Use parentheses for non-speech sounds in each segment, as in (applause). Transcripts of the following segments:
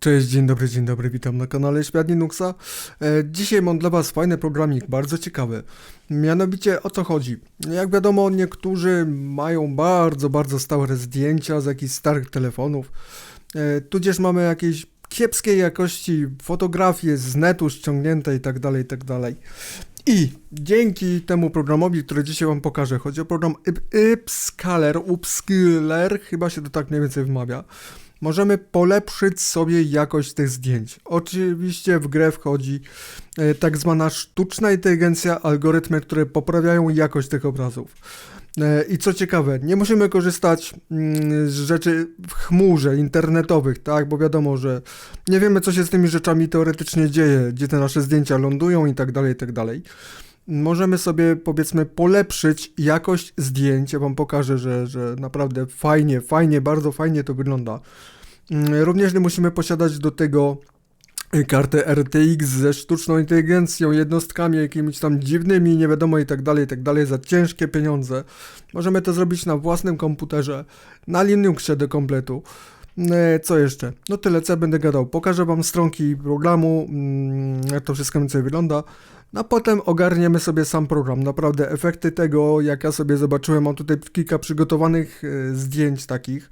Cześć, dzień dobry, dzień dobry, witam na kanale Świat Linuxa. E, dzisiaj mam dla Was fajny programik, bardzo ciekawy. Mianowicie o co chodzi? Jak wiadomo, niektórzy mają bardzo, bardzo stare zdjęcia z jakichś starych telefonów, e, tudzież mamy jakieś kiepskiej jakości fotografie z netu ściągnięte i tak dalej, i tak. I dzięki temu programowi, który dzisiaj Wam pokażę, chodzi o program Upscaler, Upscaler, chyba się to tak mniej więcej wymawia, możemy polepszyć sobie jakość tych zdjęć. Oczywiście w grę wchodzi e, tak zwana sztuczna inteligencja, algorytmy, które poprawiają jakość tych obrazów. E, I co ciekawe, nie musimy korzystać mm, z rzeczy w chmurze internetowych, tak, bo wiadomo, że nie wiemy, co się z tymi rzeczami teoretycznie dzieje, gdzie te nasze zdjęcia lądują i tak dalej, i tak dalej. Możemy sobie, powiedzmy, polepszyć jakość zdjęć. Ja Wam pokażę, że, że naprawdę fajnie, fajnie, bardzo fajnie to wygląda. Mm, Również nie musimy posiadać do tego y, kartę RTX ze sztuczną inteligencją, jednostkami jakimiś tam dziwnymi, nie wiadomo i tak dalej, i tak dalej, za ciężkie pieniądze. Możemy to zrobić na własnym komputerze, na Linuxie do kompletu. E, Co jeszcze? No tyle, co ja będę gadał. Pokażę Wam stronki programu, mm, jak to wszystko więcej wygląda. No potem ogarniemy sobie sam program. Naprawdę efekty tego, jak ja sobie zobaczyłem, mam tutaj kilka przygotowanych e, zdjęć takich,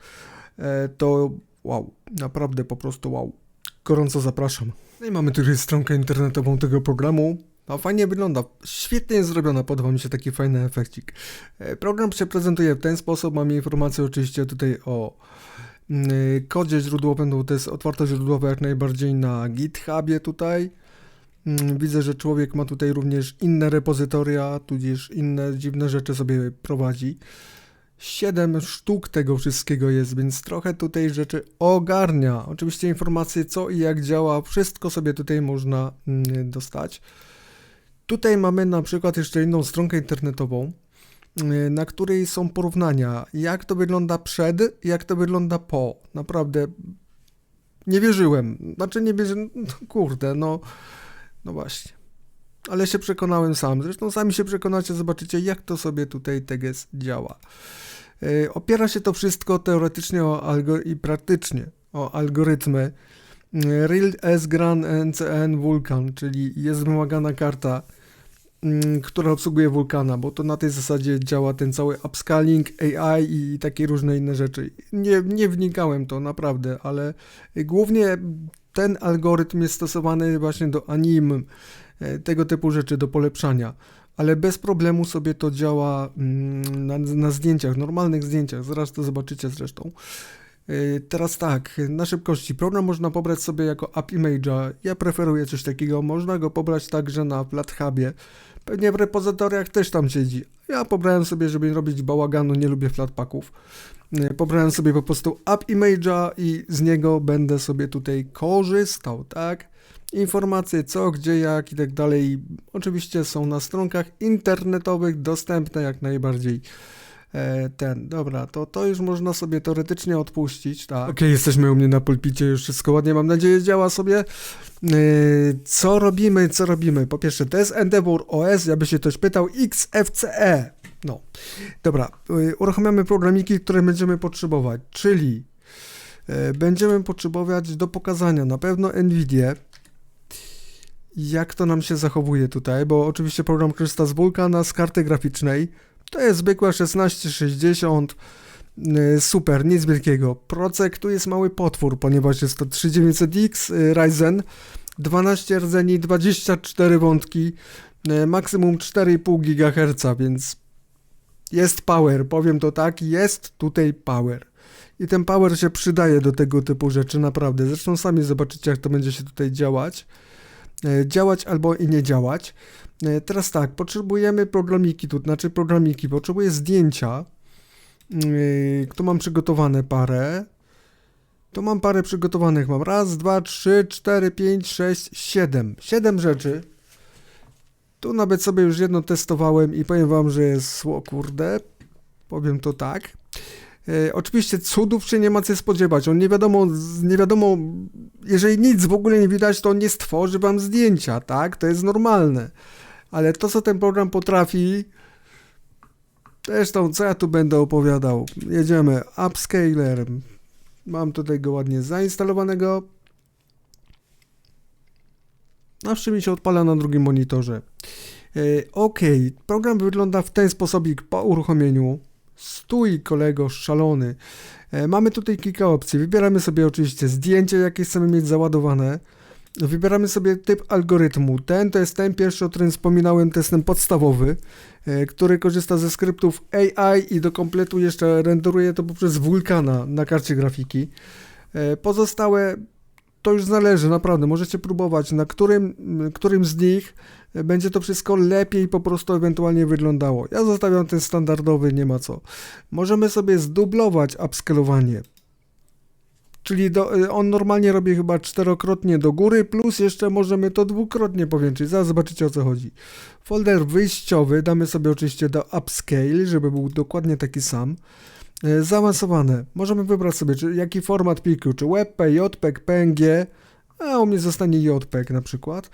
e, to wow, naprawdę po prostu wow. Gorąco zapraszam. No i mamy tutaj stronkę internetową tego programu. No fajnie wygląda, świetnie jest zrobiona, podoba mi się taki fajny efekcik. Program się prezentuje w ten sposób, mamy informacje oczywiście tutaj o kodzie źródłowym, to jest otwarte źródłowe jak najbardziej na GitHubie tutaj. Mm, Widzę, że człowiek ma tutaj również inne repozytoria, tudzież inne dziwne rzeczy sobie prowadzi. Siedem sztuk tego wszystkiego jest, więc trochę tutaj rzeczy ogarnia. Oczywiście informacje co i jak działa, wszystko sobie tutaj można mm, dostać. Tutaj mamy na przykład jeszcze inną stronkę internetową, y, na której są porównania, jak to wygląda przed, jak to wygląda po. Naprawdę nie wierzyłem. Znaczy nie wierzyłem, no, kurde, no, no właśnie. Ale się przekonałem sam. Zresztą sami się przekonacie, zobaczycie jak to sobie tutaj Teges działa. Y, Opiera się to wszystko teoretycznie i praktycznie o algorytmy y, Real S Gran NCN Vulkan, czyli jest wymagana karta, która obsługuje Vulkana, bo to na tej zasadzie działa ten cały upscaling, AI i takie różne inne rzeczy. Nie, nie wnikałem to naprawdę, ale głównie ten algorytm jest stosowany właśnie do anim, e, tego typu rzeczy, do polepszania. Ale bez problemu sobie to działa mm, na, na zdjęciach, normalnych zdjęciach, zaraz to zobaczycie zresztą. Yy, Teraz tak, na szybkości. Program można pobrać sobie jako app image'a. Ja preferuję coś takiego. Można go pobrać także na FlatHubie. Pewnie w repozytoriach też tam siedzi. Ja pobrałem sobie, żeby nie robić bałaganu, nie lubię flatpacków. Yy, Pobrałem sobie po prostu app image'a i z niego będę sobie tutaj korzystał, tak? Informacje co, gdzie, jak i tak dalej. Oczywiście są na stronkach internetowych dostępne jak najbardziej. E, ten, dobra, to, to już można sobie teoretycznie odpuścić, tak. Okej, jesteśmy u mnie na pulpicie, już wszystko ładnie, mam nadzieję, działa sobie. E, co robimy, co robimy? Po pierwsze, to jest Endeavour OS, jakby się ktoś pytał, XFCE. No, dobra, e, uruchamiamy programiki, które będziemy potrzebować, czyli będziemy potrzebować do pokazania na pewno NVIDIA, jak to nam się zachowuje tutaj, bo oczywiście program korzysta z Vulkana, z karty graficznej, to jest zwykła 1660, y, super, nic wielkiego. Procek tu jest mały potwór, ponieważ jest to 3900X y, Ryzen, 12 rdzeni, 24 wątki, y, maksimum 4,5 GHz, więc jest power, powiem to tak, jest tutaj power. I ten power się przydaje do tego typu rzeczy, naprawdę. Zresztą sami zobaczycie, jak to będzie się tutaj działać. Działać albo i nie działać. E, Teraz tak, potrzebujemy programiki tu, znaczy programiki, potrzebuję zdjęcia. Yy, Tu mam przygotowane parę. Tu mam parę przygotowanych. Mam raz, dwa, trzy, cztery, pięć, sześć, siedem. Siedem rzeczy. Tu nawet sobie już jedno testowałem i powiem wam, że jest, o kurde, powiem to tak. E, oczywiście cudów się nie ma co spodziewać. On nie wiadomo, nie wiadomo, jeżeli nic w ogóle nie widać, to on nie stworzy wam zdjęcia, tak? To jest normalne. Ale to, co ten program potrafi, zresztą, co ja tu będę opowiadał? Jedziemy. Upscaler. Mam tutaj go ładnie zainstalowanego. Zawsze mi się odpala na drugim monitorze. E, ok, program wygląda w ten sposobik po uruchomieniu. Stój kolego, szalony. E, mamy tutaj kilka opcji. Wybieramy sobie oczywiście zdjęcie, jakie chcemy mieć załadowane. Wybieramy sobie typ algorytmu. Ten to jest ten pierwszy, o którym wspominałem, to jest ten podstawowy, e, który korzysta ze skryptów AI i do kompletu jeszcze renderuje to poprzez wulkana na karcie grafiki. E, Pozostałe to już zależy, naprawdę. Możecie próbować, na którym, którym z nich e, będzie to wszystko lepiej po prostu ewentualnie wyglądało. Ja zostawiam ten standardowy, nie ma co. Możemy sobie zdublować upscalowanie. Czyli do, y, on normalnie robi chyba czterokrotnie do góry, plus jeszcze możemy to dwukrotnie powiększyć. Zaraz zobaczycie o co chodzi. Folder wyjściowy damy sobie oczywiście do upscale, żeby był dokładnie taki sam. E, Zaawansowane. Możemy wybrać sobie, czy, jaki format pliku, czy WebP, JPEG, PNG, a u mnie zostanie JPEG na przykład.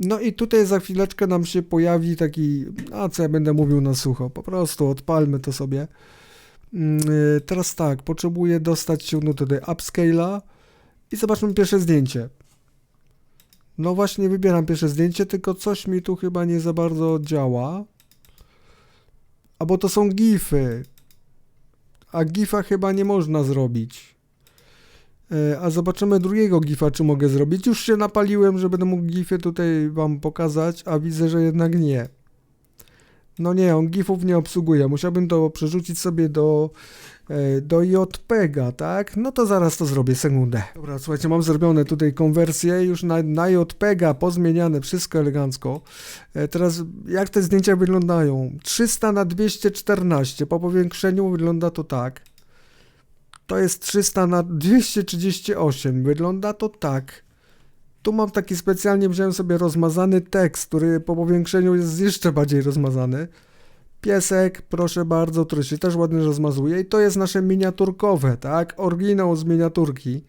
No i tutaj za chwileczkę nam się pojawi taki, a co ja będę mówił na sucho, po prostu odpalmy to sobie. Mm, y, Teraz tak, potrzebuję dostać się no tutaj upscale'a i zobaczmy pierwsze zdjęcie. No właśnie wybieram pierwsze zdjęcie, tylko coś mi tu chyba nie za bardzo działa. A bo to są gify. A gifa chyba nie można zrobić. E, A zobaczymy drugiego gifa, czy mogę zrobić. Już się napaliłem, że będę mógł gify tutaj wam pokazać, a widzę, że jednak nie. No nie, on gifów nie obsługuje. Musiałbym to przerzucić sobie do, e, do JPEGa, tak? No to zaraz to zrobię, sekundę. Dobra, słuchajcie, mam zrobione tutaj konwersję już na, na JPEGa, pozmieniane, wszystko elegancko. E, Teraz jak te zdjęcia wyglądają? 300 na 214, po powiększeniu wygląda to tak. To jest 300 na 238, wygląda to tak. Tu mam taki specjalnie, wziąłem sobie rozmazany tekst, który po powiększeniu jest jeszcze bardziej rozmazany. Piesek, proszę bardzo, który się też ładnie rozmazuje i to jest nasze miniaturkowe, tak? Oryginał z miniaturki.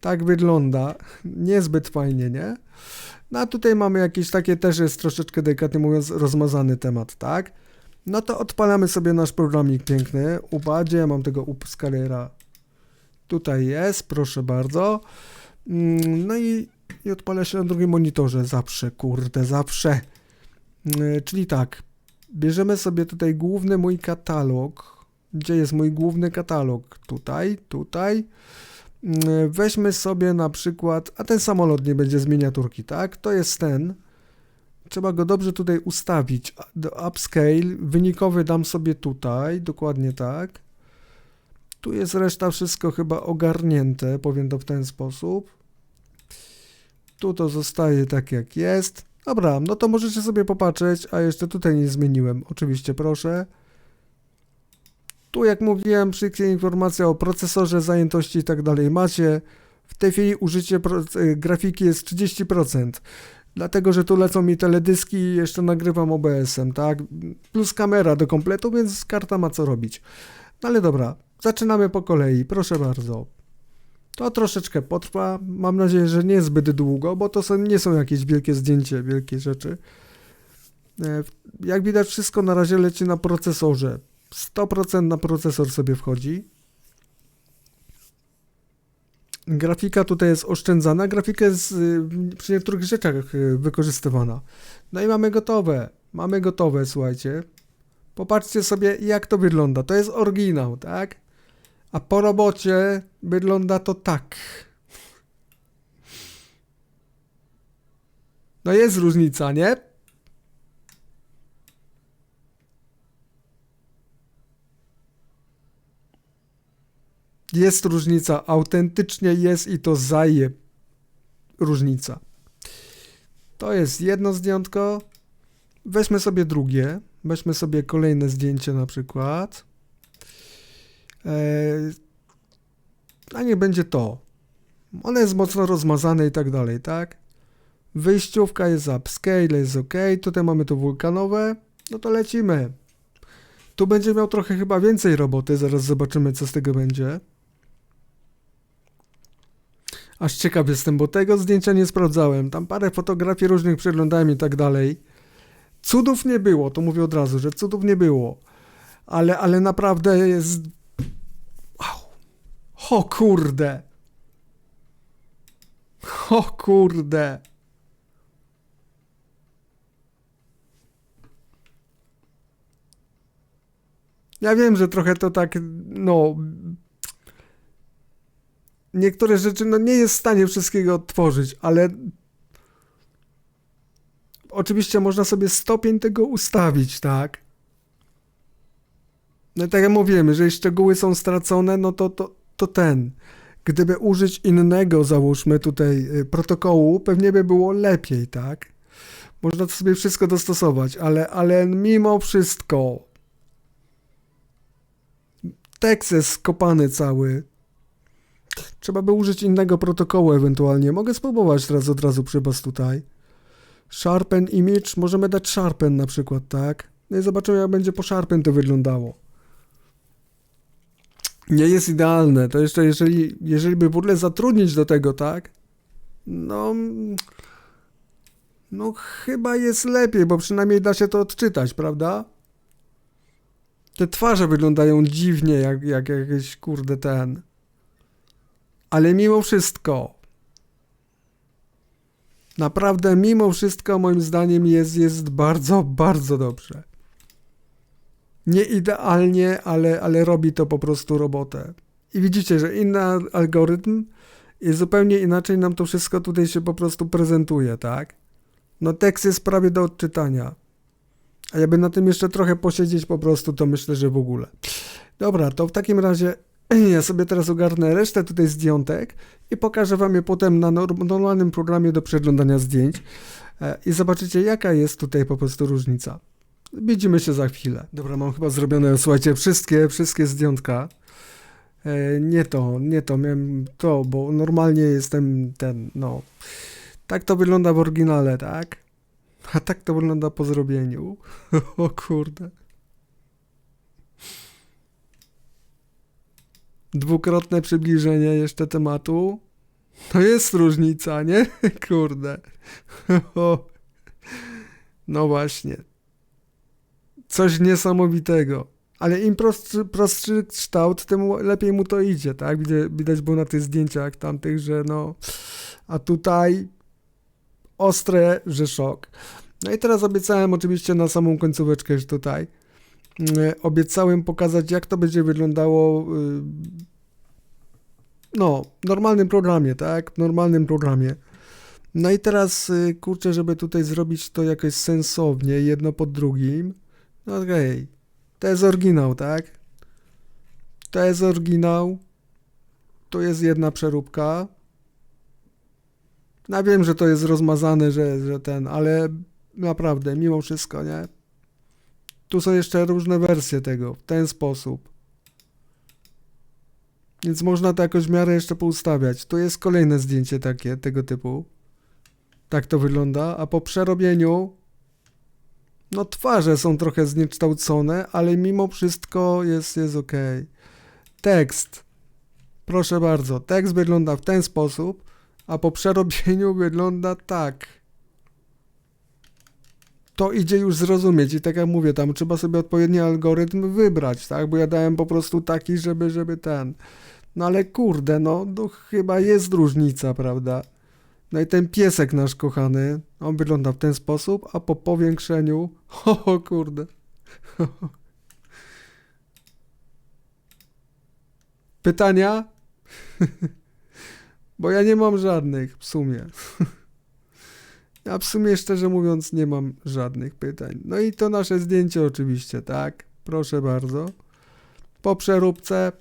Tak wygląda. Niezbyt fajnie, nie? No a tutaj mamy jakieś takie, też jest troszeczkę delikatnie mówiąc rozmazany temat, tak? No to odpalamy sobie nasz programik piękny. Ja mam tego upscalera? Tutaj jest, proszę bardzo. Mm, No i, i odpala się na drugim monitorze. Zawsze, kurde, zawsze. Yy, Czyli tak, bierzemy sobie tutaj główny mój katalog. Gdzie jest mój główny katalog? Tutaj, tutaj. Yy, Weźmy sobie na przykład, a ten samolot nie będzie z miniaturki, tak? To jest ten. Trzeba go dobrze tutaj ustawić. Upscale, wynikowy dam sobie tutaj, dokładnie tak. Tu jest reszta wszystko chyba ogarnięte, powiem to w ten sposób. Tu to zostaje tak jak jest. Dobra, no to możecie sobie popatrzeć, a jeszcze tutaj nie zmieniłem. Oczywiście proszę. Tu jak mówiłem, wszystkie informacje o procesorze, zajętości i tak dalej macie. W tej chwili użycie e, grafiki jest 30%. Dlatego, że tu lecą mi teledyski i jeszcze nagrywam OBS-em, tak? Plus kamera do kompletu, więc karta ma co robić. No ale dobra, zaczynamy po kolei, proszę bardzo. To troszeczkę potrwa, mam nadzieję, że nie zbyt długo, bo to są, nie są jakieś wielkie zdjęcie, wielkie rzeczy. E, Jak widać, wszystko na razie leci na procesorze. 100% na procesor sobie wchodzi. Grafika tutaj jest oszczędzana, grafika jest y, przy niektórych rzeczach y, wykorzystywana. No i mamy gotowe, mamy gotowe, słuchajcie. Popatrzcie sobie, jak to wygląda. To jest oryginał, tak? A po robocie wygląda to tak. No jest różnica, nie? Jest różnica, autentycznie jest i to zaje różnica. To jest jedno zdjętko. Weźmy sobie drugie. Weźmy sobie kolejne zdjęcie na przykład. Eee, a nie będzie to. One jest mocno rozmazane i tak dalej, tak? Wyjściówka jest upscale, jest ok. Tutaj mamy to wulkanowe. No to lecimy. Tu będzie miał trochę chyba więcej roboty. Zaraz zobaczymy, co z tego będzie. Aż ciekaw jestem, bo tego zdjęcia nie sprawdzałem. Tam parę fotografii różnych przeglądałem i tak dalej. Cudów nie było, to mówię od razu, że cudów nie było. Ale, ale naprawdę jest. O kurde. O kurde. Ja wiem, że trochę to tak, no. Niektóre rzeczy, no nie jest w stanie wszystkiego odtworzyć, ale. Oczywiście można sobie stopień tego ustawić, tak? No tak jak mówiłem, jeżeli szczegóły są stracone, no to, to, to ten. Gdyby użyć innego, załóżmy tutaj, y, protokołu, pewnie by było lepiej, tak? Można to sobie wszystko dostosować, ale, ale mimo wszystko tekst jest skopany cały. Trzeba by użyć innego protokołu ewentualnie. Mogę spróbować teraz od razu przy was tutaj. Sharpen image, możemy dać sharpen na przykład, tak? No i zobaczymy jak będzie po sharpen to wyglądało. Nie jest idealne, to jeszcze jeżeli, jeżeli by ogóle zatrudnić do tego, tak? No... No chyba jest lepiej, bo przynajmniej da się to odczytać, prawda? Te twarze wyglądają dziwnie, jak, jak jakieś kurde ten. Ale mimo wszystko. Naprawdę, mimo wszystko, moim zdaniem jest, jest bardzo, bardzo dobrze. Nie idealnie, ale, ale robi to po prostu robotę. I widzicie, że inny al- algorytm i zupełnie inaczej nam to wszystko tutaj się po prostu prezentuje, tak? No tekst jest prawie do odczytania. A jakby na tym jeszcze trochę posiedzieć po prostu, to myślę, że w ogóle. Dobra, to w takim razie (clears throat) ja sobie teraz ogarnę resztę tutaj zdjątek i pokażę wam je potem na norm- normalnym programie do przeglądania zdjęć e, i zobaczycie jaka jest tutaj po prostu różnica. Widzimy się za chwilę. Dobra, mam chyba zrobione, słuchajcie, wszystkie, wszystkie zdjątka. E, nie to, nie to, miałem to, bo normalnie jestem ten, no. Tak to wygląda w oryginale, tak? A tak to wygląda po zrobieniu. (laughs) o kurde. Dwukrotne przybliżenie jeszcze tematu. To jest różnica, nie? (laughs) Kurde. (laughs) no właśnie. Coś niesamowitego. Ale im prostszy, prostszy kształt, tym lepiej mu to idzie, tak? Widać, było na tych zdjęciach tamtych, że no... A tutaj ostre, że szok. No i teraz obiecałem oczywiście na samą końcóweczkę już tutaj. mm, Obiecałem pokazać, jak to będzie wyglądało y, no, w normalnym programie, tak? W normalnym programie. No i teraz, y, kurczę, żeby tutaj zrobić to jakoś sensownie, jedno po drugim. No okej, to jest oryginał, tak? To jest oryginał. Tu jest jedna przeróbka. Ja wiem, że to jest rozmazane, że, że ten, ale naprawdę, mimo wszystko, nie? Tu są jeszcze różne wersje tego, w ten sposób. Więc można to jakoś w miarę jeszcze poustawiać. Tu jest kolejne zdjęcie takie, tego typu. Tak to wygląda, a po przerobieniu no twarze są trochę zniekształcone, ale mimo wszystko jest, jest ok. Tekst. Proszę bardzo, tekst wygląda w ten sposób, a po przerobieniu (laughs) wygląda tak. To idzie już zrozumieć i tak jak mówię, tam trzeba sobie odpowiedni algorytm wybrać, tak? Bo ja dałem po prostu taki, żeby, żeby ten. No ale kurde, no, no chyba jest różnica, prawda? No i ten piesek nasz kochany, on wygląda w ten sposób, a po powiększeniu, (laughs) o kurde. (laughs) Pytania? (laughs) Bo ja nie mam żadnych w sumie. Ja w sumie szczerze mówiąc nie mam żadnych pytań. No i to nasze zdjęcie oczywiście, tak? Proszę bardzo. Po przeróbce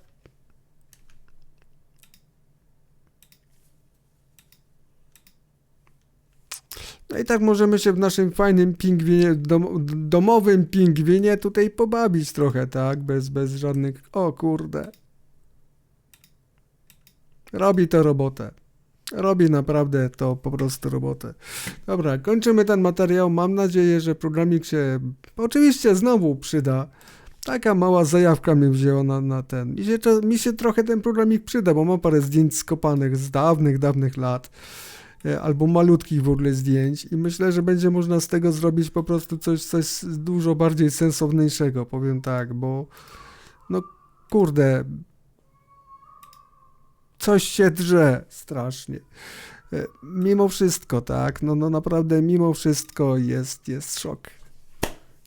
No i tak możemy się w naszym fajnym pingwinie, dom, domowym pingwinie tutaj pobawić trochę, tak? Bez, bez żadnych... O kurde. Robi to robotę. Robi naprawdę to po prostu robotę. Dobra, kończymy ten materiał. Mam nadzieję, że programik się oczywiście znowu przyda. Taka mała zajawka mnie wzięła na, na ten. Mi się, mi się trochę ten programik przyda, bo mam parę zdjęć skopanych z dawnych, dawnych lat. E, Albo malutkich w ogóle zdjęć i myślę, że będzie można z tego zrobić po prostu coś, coś dużo bardziej sensowniejszego, powiem tak, bo no kurde, coś się drze strasznie. E, Mimo wszystko, tak, no, no naprawdę mimo wszystko jest, jest szok.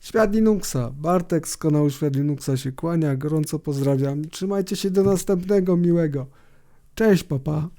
Świat Linuxa. Bartek z kanału Świat Linuxa się kłania. Gorąco pozdrawiam. Trzymajcie się do następnego miłego. Cześć, papa.